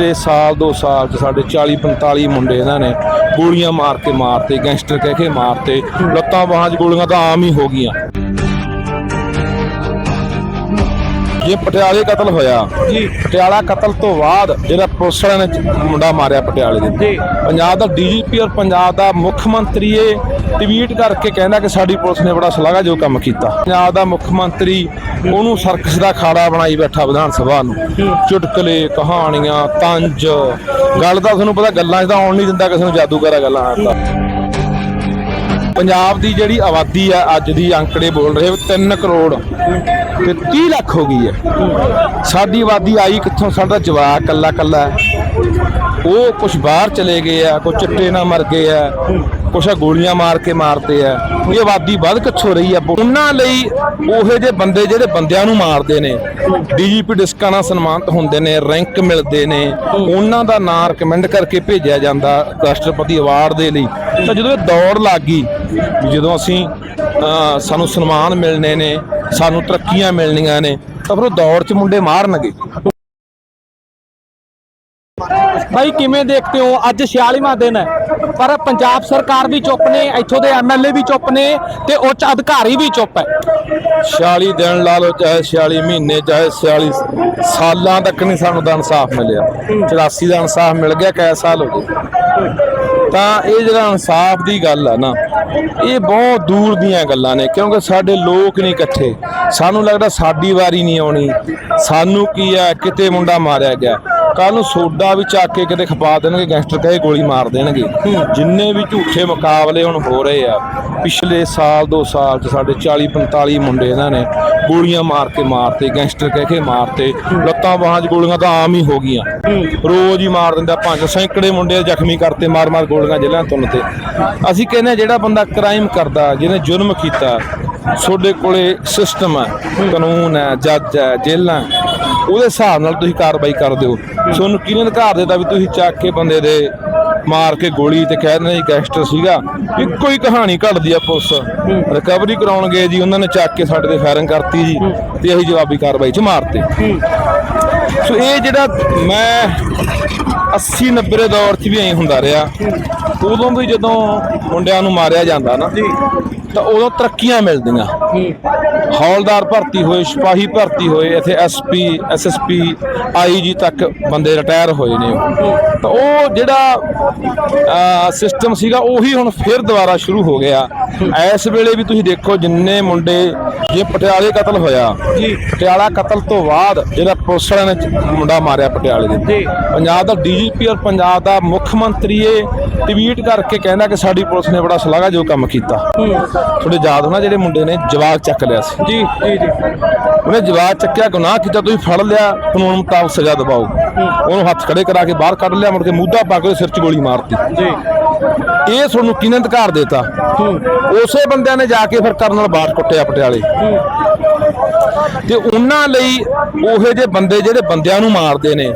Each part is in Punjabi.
ਪਿਛਲੇ ਸਾਲ ਦੋ ਸਾਲ ਚ ਸਾਡੇ 40 45 ਮੁੰਡੇ ਇਹਨਾਂ ਨੇ ਗੋਲੀਆਂ ਮਾਰ ਕੇ ਮਾਰਤੇ, ਗੈਂਗਸਟਰ ਕਹਿ ਕੇ ਮਾਰਤੇ, ਲੱਤਾਂ ਬਾਹਾਂ 'ਚ ਗੋਲੀਆਂ ਤਾਂ ਆਮ ਹੀ ਹੋ ਗਈਆਂ। ਇਹ ਪਟਿਆਲੇ ਕਤਲ ਹੋਇਆ। ਜੀ। ਪਟਿਆਲਾ ਕਤਲ ਤੋਂ ਬਾਅਦ ਜਿਹੜਾ ਪੁਲਿਸ ਵਾਲਿਆਂ ਨੇ ਮੁੰਡਾ ਮਾਰਿਆ ਪਟਿਆਲੇ ਦੇ ਜੀ। ਪੰਜਾਬ ਦਾ ਡੀਜੀਪੀ ਔਰ ਪੰਜਾਬ ਦਾ ਮੁੱਖ ਮੰਤਰੀ ਇਹ ਟਵੀਟ ਕਰਕੇ ਕਹਿੰਦਾ ਕਿ ਸਾਡੀ ਪੁਲਿਸ ਨੇ ਬੜਾ ਸ਼ਲਾਘਾ ਜੋ ਕੰਮ ਕੀਤਾ। ਪੰਜਾਬ ਦਾ ਮੁੱਖ ਮੰਤਰੀ ਉਹਨੂੰ ਸਰਕਸ ਦਾ ਖਾੜਾ ਬਣਾਈ ਬੈਠਾ ਵਿਧਾਨ ਸਭਾ ਨੂੰ। ਚੁਟਕਲੇ ਕਹਾਣੀਆਂ ਤੰਜ। ਗੱਲ ਤਾਂ ਤੁਹਾਨੂੰ ਪਤਾ ਗੱਲਾਂ 'ਚ ਤਾਂ ਆਉਣ ਨਹੀਂ ਦਿੰਦਾ ਕਿਸੇ ਨੂੰ ਜਾਦੂਗਰਾ ਗੱਲਾਂ ਆਉਂਦਾ ਪੰਜਾਬ ਦੀ ਜਿਹੜੀ ਆਬਾਦੀ ਆ, ਅੱਜ ਦੀ ਅੰਕੜੇ ਬੋਲ ਰਹੇ 3 ਕਰੋੜ ਤੇ 30 ਲੱਖ ਹੋ ਗਈ ਹੈ। ਸਾਡੀ ਆਬਾਦੀ ਆਈ ਕਿੱਥੋਂ? ਸਾਡਾ ਜਵਾਕ ਕੱਲਾ ਕੱਲਾ ਉਹ ਕੁਝ ਬਾਹਰ ਚਲੇ ਗਏ ਆ ਕੁਝ ਚਿੱਟੇ ਨਾਲ ਮਰ ਗਏ ਆ, ਕੁਛ ਗੋਲੀਆਂ ਮਾਰ ਕੇ ਮਾਰਦੇ ਆ। ਇਹ ਆਬਾਦੀ ਵੱਧ ਕਿੱਥੋਂ ਰਹੀ ਆ? ਉਹਨਾਂ ਲਈ ਉਹੇ ਜਿਹੇ ਬੰਦੇ ਜਿਹੜੇ ਬੰਦਿਆਂ ਨੂੰ ਮਾਰਦੇ ਨੇ, ਡੀਜੀਪੀ ਡਿਸਕਾਂ ਨਾਲ ਸਨਮਾਨਿਤ ਹੁੰਦੇ ਨੇ, ਰੈਂਕ ਮਿਲਦੇ ਨੇ, ਉਹਨਾਂ ਦਾ ਨਾਂ ਰეკਮੈਂਡ ਕਰਕੇ ਭੇਜਿਆ ਜਾਂਦਾ ਰਾਸ਼ਟਰਪਤੀ ਅਵਾਰਡ ਦੇ ਲਈ। ਤਾਂ ਜਦੋਂ ਇਹ ਦੌੜ ਲੱਗ ਗਈ, ਜਦੋਂ ਅਸੀਂ ਸਾਨੂੰ ਸਨਮਾਨ ਮਿਲਣੇ ਨੇ, ਸਾਨੂੰ ਤਰੱਕੀਆਂ ਮਿਲਣੀਆਂ ਨੇ, ਤਾਂ ਫਿਰ ਉਹ ਦੌੜ 'ਚ ਮੁੰਡੇ ਮਾਰਨਗੇ। ਭਾਈ ਕਿਵੇਂ ਦੇਖਦੇ ਹੋ? ਅੱਜ 46ਵਾਂ ਦਿਨ ਹੈ, ਪਰ ਪੰਜਾਬ ਸਰਕਾਰ ਵੀ ਚੁੱਪ ਨੇ, ਇੱਥੋਂ ਦੇ ਐਮਐਲਏ ਵੀ ਚੁੱਪ ਨੇ ਤੇ ਉੱਚ ਅਧਿਕਾਰੀ ਵੀ ਚੁੱਪ ਹੈ। 46 ਦਿਨ ਲਾ ਲਓ, ਚਾਹੇ 46 ਮਹੀਨੇ, ਚਾਹੇ 46 ਸਾਲਾਂ ਤੱਕ ਨਹੀਂ ਸਾਨੂੰ ਦਾ ਇਨਸਾਫ ਮਿਲਿਆ। 84 ਦਾ ਇਨਸਾਫ ਮਿਲ ਗਿਆ ਕੈ ਸਾਲ ਹੋ ਗਏ। ਤਾਂ ਇਹ ਜਿਹੜਾ ਇਨਸਾਫ ਦੀ ਗੱਲ ਆ ਨਾ, ਇਹ ਬਹੁਤ ਦੂਰ ਦੀਆਂ ਗੱਲਾਂ ਨੇ, ਕਿਉਂਕਿ ਸਾਡੇ ਲੋਕ ਨਹੀਂ ਇਕੱਠੇ। ਸਾਨੂੰ ਲੱਗਦਾ ਸਾਡੀ ਵਾਰੀ ਨਹੀਂ ਆਉਣੀ। ਸਾਨੂੰ ਕੀ ਆ ਕਿਤੇ ਮੁੰਡਾ ਮਾਰਿਆ ਗਿਆ। ਕੱਲ ਨੂੰ ਸੋਡਾ ਵੀ ਚੱਕ ਕੇ ਕਿਤੇ ਖਪਾ ਦੇਣਗੇ, ਗੈਂਗਸਟਰ ਕਹੇ ਗੋਲੀ ਮਾਰ ਦੇਣਗੇ। ਜਿੰਨੇ ਵੀ ਝੂਠੇ ਮੁਕਾਬਲੇ ਹੁਣ ਹੋ ਰਹੇ ਆ, ਪਿਛਲੇ ਸਾਲ, ਦੋ ਸਾਲ ਚ ਸਾਡੇ 40 45 ਮੁੰਡੇ ਇਹਨਾਂ ਨੇ ਗੋਲੀਆਂ ਮਾਰ ਕੇ ਮਾਰਤੇ, ਗੈਂਗਸਟਰ ਕਹਿ ਕੇ ਮਾਰਤੇ। ਲੱਤਾਂ ਬਾਹਾਂ 'ਚ ਗੋਲੀਆਂ ਤਾਂ ਆਮ ਹੀ ਹੋ ਗਈਆਂ। ਰੋਜ਼ ਹੀ ਮਾਰ ਦਿੰਦਾ ਪੰਜ, ਸੈਂਕੜੇ ਮੁੰਡੇ ਜ਼ਖਮੀ ਕਰਤੇ ਮਾਰ-ਮਾਰ ਗੋਲੀਆਂ ਜੇਲ੍ਹਾਂ ਤੁੰਨ ਤੇ ਅਸੀਂ ਕਹਿੰਦੇ ਹਾਂ ਜਿਹੜਾ ਬੰਦਾ ਕ੍ਰਾਈਮ ਕਰਦਾ, ਜਿਹਨੇ ਜੁਰਮ ਕੀਤਾ ਤੁਹਾਡੇ ਕੋਲੇ ਸਿਸਟਮ ਹੈ, ਕਾਨੂੰਨ ਹੈ, ਜੱਜ ਹੈ ਜੇਲਾਂ ਉਹਦੇ ਹਿਸਾਬ ਨਾਲ ਤੁਸੀਂ ਕਾਰਵਾਈ ਕਰ ਦਿਓ ਤੁਹਾਨੂੰ ਕਿਹਨੇ ਅਧਿਕਾਰ ਦਿੱਤਾ ਵੀ ਤੁਸੀਂ ਚੱਕ ਕੇ ਬੰਦੇ ਦੇ ਮਾਰ ਕੇ ਗੋਲੀ ਤੇ ਕਹਿ ਦਿੰਦੇ ਗੈਂਗਸਟਰ ਸੀਗਾ? ਇੱਕੋ ਹੀ ਕਹਾਣੀ ਘੜਦੀ ਆ ਪੁਲਿਸ। ਰਿਕਵਰੀ ਕਰਾਉਣ ਗਏ ਜੀ, ਉਹਨਾਂ ਨੇ ਚੱਕ ਕੇ ਸਾਡੇ ਤੇ ਫਾਇਰਿੰਗ ਕਰਤੀ ਜੀ ਤੇ ਅਸੀਂ ਜਵਾਬੀ ਕਾਰਵਾਈ ਚ ਮਾਰਤੇ। ਸੋ ਇਹ ਜਿਹੜਾ ਮੈਂ 80 90 ਦੇ ਦੌਰ 'ਚ ਵੀ ਐਂ ਹੁੰਦਾ ਰਿਹਾ, ਉਦੋਂ ਵੀ ਜਦੋਂ ਮੁੰਡਿਆਂ ਨੂੰ ਮਾਰਿਆ ਜਾਂਦਾ ਨਾ, ਤਾਂ ਉਦੋਂ ਤਰੱਕੀਆਂ ਮਿਲਦੀਆਂ। ਹੌਲਦਾਰ ਭਰਤੀ ਹੋਏ ਸਿਪਾਹੀ ਭਰਤੀ ਹੋਏ ਇੱਥੇ ਐਸਪੀ ਐਸਐਸਪੀ ਆਈਜੀ ਤੱਕ ਬੰਦੇ ਰਿਟਾਇਰ ਹੋਏ ਨੇ। ਤਾਂ ਉਹ ਜਿਹੜਾ ਸਿਸਟਮ ਸੀਗਾ ਉਹੀ ਹੁਣ ਫਿਰ ਦੁਬਾਰਾ ਸ਼ੁਰੂ ਹੋ ਗਿਆ। ਇਸ ਵੇਲੇ ਵੀ ਤੁਸੀਂ ਦੇਖੋ ਜਿੰਨੇ ਮੁੰਡੇ ਜੇ ਪਟਿਆਲੇ ਕਤਲ ਹੋਇਆ ਜੀ। ਪਟਿਆਲਾ ਕਤਲ ਤੋਂ ਬਾਅਦ ਜਿਹੜਾ ਪੁਲਿਸ ਵਾਲਿਆਂ ਨੇ ਮੁੰਡਾ ਮਾਰਿਆ ਪਟਿਆਲੇ ਦੇ ਜੀ। ਪੰਜਾਬ ਦਾ ਡੀਜੀਪੀ ਔਰ ਪੰਜਾਬ ਦਾ ਮੁੱਖ ਮੰਤਰੀ ਇਹ ਟਵੀਟ ਕਰਕੇ ਕਹਿੰਦਾ ਕਿ ਸਾਡੀ ਪੁਲਿਸ ਨੇ ਬੜਾ ਸ਼ਲਾਘਾ ਜੋ ਕੰਮ ਕੀਤਾ। ਤੁਹਾਡੇ ਯਾਦ ਹੋਣਾ ਜਿਹੜੇ ਮੁੰਡੇ ਨੇ ਜਵਾਬ ਚੱਕ ਲਿਆ ਸੀ। ਜੀ ਜੀ ਜੀ। ਉਹਨੇ ਜਵਾਬ ਚੱਕਿਆ ਗੁਨਾਹ ਕੀਤਾ ਤੁਸੀਂ ਫੜ ਲਿਆ ਕਾਨੂੰਨ ਮੁਤਾਬਕ ਸਜ਼ਾ ਦਿਵਾਓ। ਉਹਨੂੰ ਹੱਥ ਖੜੇ ਕਰਾ ਕੇ ਬਾਹਰ ਕੱਢ ਲਿਆ ਮੁੜ ਕੇ ਮੂਧਾ ਪਾ ਕੇ ਸਿਰ 'ਚ ਗੋਲੀ ਮਾਰਤੀ। ਜੀ। ਇਹ ਤੁਹਾਨੂੰ ਕਿਹਨੇ ਅਧਿਕਾਰ ਦਿੱਤਾ? ਉਸੇ ਬੰਦਿਆਂ ਨੇ ਜਾ ਕੇ ਫਿਰ ਕਰਨਲ ਬਾਟ ਕੁੱਟਿਆ ਪਟਿਆਲੇ। ਤੇ ਉਹਨਾਂ ਲਈ ਉਹੇ ਜਿਹੇ ਬੰਦੇ ਜਿਹੜੇ ਬੰਦਿਆਂ ਨੂੰ ਮਾਰਦੇ ਨੇ,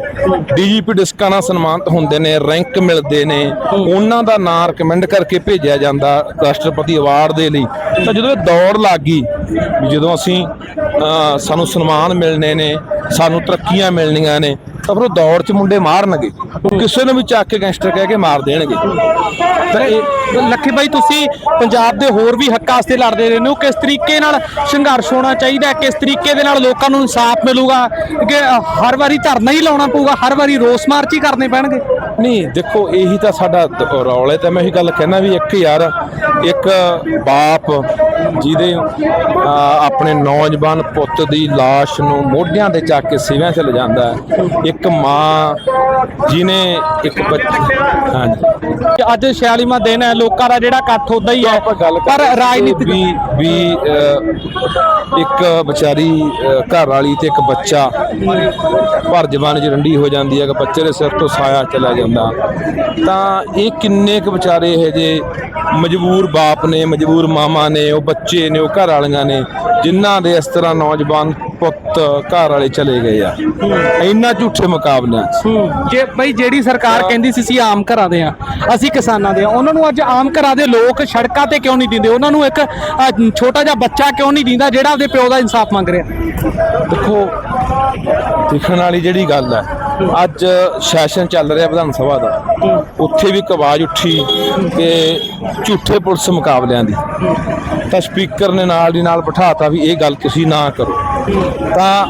ਡੀਜੀਪੀ ਡਿਸਕਾਂ ਨਾਲ ਸਨਮਾਨਿਤ ਹੁੰਦੇ ਨੇ, ਰੈਂਕ ਮਿਲਦੇ ਨੇ, ਉਹਨਾਂ ਦਾ ਨਾਂ ਰეკਮੈਂਡ ਕਰਕੇ ਭੇਜਿਆ ਜਾਂਦਾ ਰਾਸ਼ਟਰਪਤੀ ਅਵਾਰਡ ਦੇ ਲਈ। ਤਾਂ ਜਦੋਂ ਇਹ ਦੌੜ ਲੱਗ ਗਈ, ਜਦੋਂ ਅਸੀਂ ਸਾਨੂੰ ਸਨਮਾਨ ਮਿਲਣੇ ਨੇ, ਸਾਨੂੰ ਤਰੱਕੀਆਂ ਮਿਲਣੀਆਂ ਨੇ ਤਾਂ ਫਿਰ ਉਹ ਦੌੜ 'ਚ ਮੁੰਡੇ ਮਾਰਨਗੇ। ਕਿਸੇ ਨੂੰ ਵੀ ਚੱਕ ਕੇ ਗੈਂਗਸਟਰ ਕਹਿ ਕੇ ਮਾਰ ਦੇਣਗੇ। ਤਾਂ ਇਹ ਲੱਖੀ ਭਾਈ ਤੁਸੀਂ ਪੰਜਾਬ ਦੇ ਹੋਰ ਵੀ ਹੱਕਾਂ ਵਾਸਤੇ ਲੜਦੇ ਰਹੇ ਹੋ। ਕਿਸ ਤਰੀਕੇ ਨਾਲ ਸੰਘਰਸ਼ ਹੋਣਾ ਚਾਹੀਦਾ ਕਿਸ ਤਰੀਕੇ ਦੇ ਨਾਲ ਲੋਕਾਂ ਨੂੰ ਇਨਸਾਫ ਮਿਲੂਗਾ? ਕਿ ਹਰ ਵਾਰੀ ਧਰਨਾ ਹੀ ਲਾਉਣਾ ਪਊਗਾ, ਹਰ ਵਾਰੀ ਰੋਸ ਮਾਰਚ ਹੀ ਕਰਨੇ ਪੈਣਗੇ? ਨਹੀਂ, ਦੇਖੋ, ਇਹੀ ਤਾਂ ਸਾਡਾ ਦ- ਰੌਲ ਹੈ। ਤਾਂ ਮੈਂ ਇਹੀ ਗੱਲ ਕਹਿਣਾ ਵੀ ਇੱਕ ਯਾਰ, ਇੱਕ ਬਾਪ ਜਿਹਦੇ ਆਪਣੇ ਨੌਜਵਾਨ ਪੁੱਤ ਦੀ লাশ ਨੂੰ ਮੋਢਿਆਂ ਤੇ ਚੱਕ ਕੇ ਸਿਵਿਆਂ 'ਚ ਲਿਜਾਂਦਾ ਹੈ। ਇੱਕ ਮਾਂ ਜਿਹਨੇ ਇੱਕ ਬੱਚਾ ਹਾਂਜੀ। ਅੱਜ 46ਵਾਂ ਦਿਨ ਹੈ ਲੋਕਾਂ ਦਾ ਜਿਹੜਾ ਇਕੱਠ ਹੁੰਦਾ ਹੀ ਹੈ। ਪਰ ਕਰਦੇ ਰਾਜਨੀਤਿਕ ਵੀ ਵੀ ਇੱਕ ਵਿਚਾਰੀ ਘਰ ਵਾਲੀ ਤੇ ਇੱਕ ਬੱਚਾ ਭਰ ਜਵਾਨ ਚ ਰੰਡੀ ਹੋ ਜਾਂਦੀ ਹੈ ਕਿ ਬੱਚੇ ਦੇ ਸਿਰ ਤੋਂ ਸਾਇਆ ਚਲਾ ਜਾਂਦਾ। ਤਾਂ ਇਹ ਕਿੰਨੇ ਕੁ ਵਿਚਾਰੇ ਇਹ ਜੇ ਮਜਬੂਰ ਬਾਪ ਨੇ ਮਜਬੂਰ ਮਾਮਾ ਨੇ ਉਹ ਬੱਚੇ ਨੇ ਉਹ ਘਰ ਵਾਲੀਆਂ ਨੇ ਜਿਨ੍ਹਾਂ ਦੇ ਇਸ ਤਰ੍ਹਾਂ ਨੌਜਵਾਨ ਪੁੱਤ ਘਰ ਵਾਲੇ ਚਲੇ ਗਏ ਆ। ਇੰਨਾ ਝੂਠੇ ਮੁਕਾਬਲਿਆਂ 'ਚ। ਜੇ ਬਈ ਜਿਹੜੀ ਸਰਕਾਰ ਕਹਿੰਦੀ ਸੀ ਸੀ ਆਮ ਘਰਾਂ ਦੇ ਆ ਅਸੀਂ ਕਿਸਾਨਾਂ ਦੇ ਆ ਉਹਨਾਂ ਨੂੰ ਅੱਜ ਆਮ ਘਰਾਂ ਦੇ ਲੋਕ ਸੜਕਾਂ ਤੇ ਕਿਉਂ ਨਹੀਂ ਦਿੰਦੇ? ਉਹਨਾਂ ਨੂੰ ਇੱਕ ਛੋਟਾ ਜਿਹਾ ਬੱਚਾ ਕਿਉਂ ਨਹੀਂ ਦਿੰਦਾ ਜਿਹੜਾ ਆਪਦੇ ਪਿਓ ਦਾ ਇਨਸਾਫ ਮੰਗ ਰਿਹਾ? ਦੇਖੋ ਦੇਖਣ ਵਾਲੀ ਜਿਹੜੀ ਗੱਲ ਹੈ ਅੱਜ ਸੈਸ਼ਨ ਚੱਲ ਰਿਹਾ ਵਿਧਾਨ ਸਭਾ ਦਾ। ਉੱਥੇ ਵੀ ਇੱਕ ਆਵਾਜ਼ ਉੱਠੀ ਕਿ ਝੂਠੇ ਪੁਲਿਸ ਮੁਕਾਬਲਿਆਂ ਦੀ। ਤਾਂ ਸਪੀਕਰ ਨੇ ਨਾਲ ਦੀ ਨਾਲ ਬਿਠਾਤਾ ਵੀ ਇਹ ਗੱਲ ਤੁਸੀਂ ਨਾ ਕਰੋ। ਤਾਂ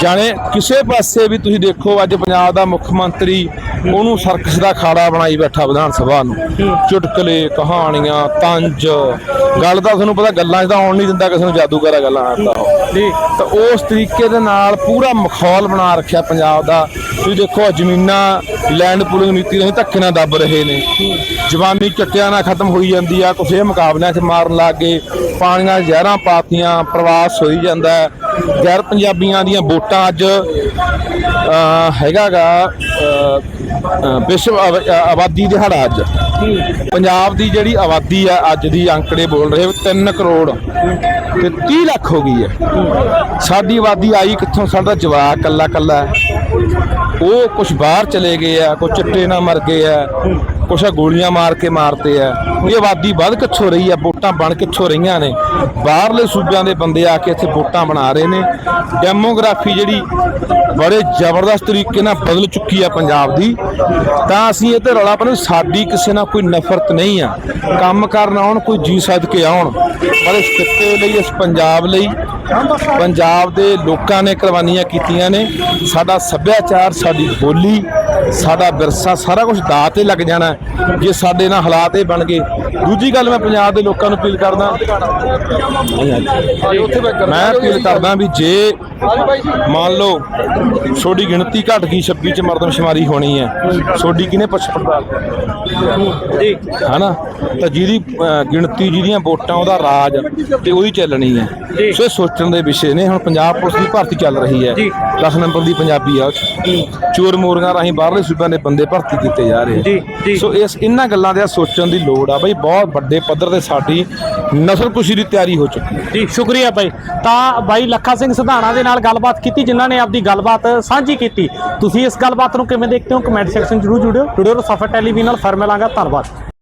ਜਾਣੇ ਕਿਸੇ ਪਾਸੇ ਵੀ ਤੁਸੀਂ ਦੇਖੋ ਅੱਜ ਪੰਜਾਬ ਦਾ ਮੁੱਖ ਮੰਤਰੀ ਉਹਨੂੰ ਸਰਕਸ ਦਾ ਖਾੜਾ ਬਣਾਈ ਬੈਠਾ ਵਿਧਾਨ ਸਭਾ ਨੂੰ। ਚੁਟਕਲੇ ਕਹਾਣੀਆਂ ਤੰਜ। ਗੱਲ ਤਾਂ ਤੁਹਾਨੂੰ ਪਤਾ ਗੱਲਾਂ 'ਚ ਤਾਂ ਆਉਣ ਨਹੀਂ ਦਿੰਦਾ ਕਿਸੇ ਨੂੰ ਜਾਦੂਗਰਾ ਗੱਲਾਂ ਆਉਂਦਾ ਉਹ ਜੀ। ਤਾਂ ਉਸ ਤਰੀਕੇ ਦੇ ਨਾਲ ਪੂਰਾ ਮਖੌਲ ਬਣਾ ਰੱਖਿਆ ਪੰਜਾਬ ਦਾ। ਤੁਸੀਂ ਦੇਖੋ ਜ਼ਮੀਨਾਂ ਲੈਂਡ ਪੂਲਿੰਗ ਨੀਤੀ ਰਾਹੀਂ ਧੱਕੇ ਨਾਲ ਦੱਬ ਰਹੇ ਨੇ। ਜਵਾਨੀ ਚੱਟਿਆਂ ਨਾਲ ਖਤਮ ਹੋਈ ਜਾਂਦੀ ਆ ਕੁਛ ਇਹ ਮੁਕਾਬਲਿਆਂ 'ਚ ਮਾਰਨ ਲੱਗ ਗਏ। ਪਾਣੀਆਂ ਜ਼ਹਿਰਾਂ ਪਾਤੀਆਂ ਪ੍ਰਵਾਸ ਹੋਈ ਜਾਂਦਾ। ਗੈਰ ਪੰਜਾਬੀਆਂ ਦੀਆਂ ਵੋਟਾਂ ਅੱਜ ਅਹ, ਹੈਗਾਗਾ ਵਿਸ਼ਵ ਆਬਾਦੀ ਦਿਹਾੜਾ ਅੱਜ। ਪੰਜਾਬ ਦੀ ਜਿਹੜੀ ਆਬਾਦੀ ਆ ਅੱਜ ਦੀ ਅੰਕੜੇ ਬੋਲ ਰਹੇ 3 ਕਰੋੜ ਤੇ 30 ਲੱਖ ਹੋ ਗਈ ਹੈ। ਸਾਡੀ ਆਬਾਦੀ ਆਈ ਕਿੱਥੋਂ? ਸਾਡਾ ਜਵਾਕ ਕੱਲਾ ਕੱਲਾ ਉਹ ਕੁਝ ਬਾਹਰ ਚਲੇ ਗਏ ਆ ਕੁਝ ਚਿੱਟੇ ਨਾਲ ਮਰ ਗਏ ਆ ਕੁਛ ਗੋਲੀਆਂ ਮਾਰ ਕੇ ਮਾਰਤੇ ਆ। ਇਹ ਆਬਾਦੀ ਵੱਧ ਕਿੱਥੋਂ ਰਹੀ ਆ, ਵੋਟਾਂ ਬਣ ਕਿੱਥੋਂ ਰਹੀਆਂ ਨੇ? ਬਾਹਰਲੇ ਸੂਬਿਆਂ ਦੇ ਬੰਦੇ ਆ ਕੇ ਇੱਥੇ ਵੋਟਾਂ ਬਣਾ ਰਹੇ ਨੇ। ਡੈਮੋਗ੍ਰਾਫੀ ਜਿਹੜੀ ਬੜੇ ਜ਼ਬਰਦਸਤ ਤਰੀਕੇ ਨਾਲ ਬਦਲ ਚੁੱਕੀ ਆ ਪੰਜਾਬ ਦੀ। ਤਾਂ ਅਸੀਂ ਇਹ ਤੇ ਰੌਲਾ ਪਾਉਂਦੇ ਸਾਡੀ ਕਿਸੇ ਨਾਲ ਕੋਈ ਨਫ਼ਰਤ ਨਹੀਂ ਆ। ਕੰਮ ਕਰਨ ਆਉਣ, ਕੋਈ ਜੀ ਸੱਦ ਕੇ ਆਉਣ। ਪਰ ਇਸ ਖਿੱਤੇ ਲਈ, ਇਸ ਪੰਜਾਬ ਲਈ ਪੰਜਾਬ ਦੇ ਲੋਕਾਂ ਨੇ ਕੁਰਬਾਨੀਆਂ ਕੀਤੀਆਂ ਨੇ। ਸਾਡਾ ਸੱਭਿਆਚਾਰ, ਸਾਡੀ ਬੋਲੀ, ਸਾਡਾ ਵਿਰਸਾ, ਸਾਰਾ ਕੁਝ ਦਾਅ ਤੇ ਲੱਗ ਜਾਣਾ ਜੇ ਸਾਡੇ ਨਾਲ ਹਾਲਾਤ ਇਹ ਬਣ ਗਏ। ਦੂਜੀ ਗੱਲ ਮੈਂ ਪੰਜਾਬ ਦੇ ਲੋਕਾਂ ਨੂੰ ਅਪੀਲ ਕਰਦਾ। ਮੈਂ ਅਪੀਲ ਕਰਦਾ ਵੀ ਜੇ ਮੰਨ ਲਓ ਤੁਹਾਡੀ ਗਿਣਤੀ ਘਟ ਗਈ 26 ਚ ਮਰਦਮਸ਼ੁਮਾਰੀ ਹੋਣੀ ਹੈ। ਤੁਹਾਡੀ ਕਿਹਨੇ ਪੁੱਛ ਪੜਤਾਲ ਜੀ ਹਨਾ ਤਾਂ ਜਿਹਦੀ ਅਹ, ਗਿਣਤੀ ਜਿਹਦੀਆਂ ਵੋਟਾਂ ਉਹਦਾ ਰਾਜ ਤੇ ਉਹਦੀ ਚੱਲਣੀ ਹੈ ਜੀ। ਸੋ ਇਹ ਸੋਚਣ ਦੇ ਵਿਸ਼ੇ ਨੇ ਹੁਣ ਪੰਜਾਬ ਪੁਲਿਸ ਦੀ ਭਰਤੀ ਚੱਲ ਰਹੀ ਹੈ ਜੀ। 10 ਨੰਬਰ ਦੀ ਪੰਜਾਬੀ ਆ ਉਹ 'ਚ। ਚੋਰ ਮੋਰੀਆਂ ਰਾਹੀਂ ਬਾਹਰਲੇ ਸੂਬਿਆਂ ਦੇ ਬੰਦੇ ਭਰਤੀ ਕੀਤੇ ਜਾ ਰਹੇ ਜੀ, ਜੀ। ਸੋ ਇਸ ਇਹਨਾਂ ਗੱਲਾਂ ਦੇ ਸੋਚਣ ਦੀ ਲੋੜ ਆ ਬਈ ਬਹੁਤ ਵੱਡੇ ਪੱਧਰ ਤੇ ਸਾਡੀ ਨਸਲਕੁਸ਼ੀ ਦੀ ਤਿਆਰੀ ਹੋ ਚੁੱਕੀ ਹੈ। ਜੀ, ਸ਼ੁਕਰੀਆ ਬਾਈ। ਤਾਂ ਬਾਈ ਲੱਖਾ ਸਿੰਘ ਸਿਧਾਣਾ ਦੇ ਨਾਲ ਗੱਲਬਾਤ ਕੀਤੀ, ਜਿਨ੍ਹਾਂ ਨੇ ਆਪਦੀ ਗੱਲਬਾਤ ਸਾਂਝੀ ਕੀਤੀ। ਤੁਸੀਂ ਇਸ ਗੱਲਬਾਤ ਨੂੰ ਕਿਵੇਂ ਦੇਖਦੇ ਹੋ? ਕਮੈਂਟ ਸੈਕਸ਼ਨ ਜਰੂਰ ਜੁੜਿਓ। ਜੁੜਿਓ ਸਫਰ ਟੈਲੀਵਿਜ਼ਨ ਨਾਲ। ਫਿਰ ਮਿਲਾਂਗਾ ਧੰਨਵਾਦ।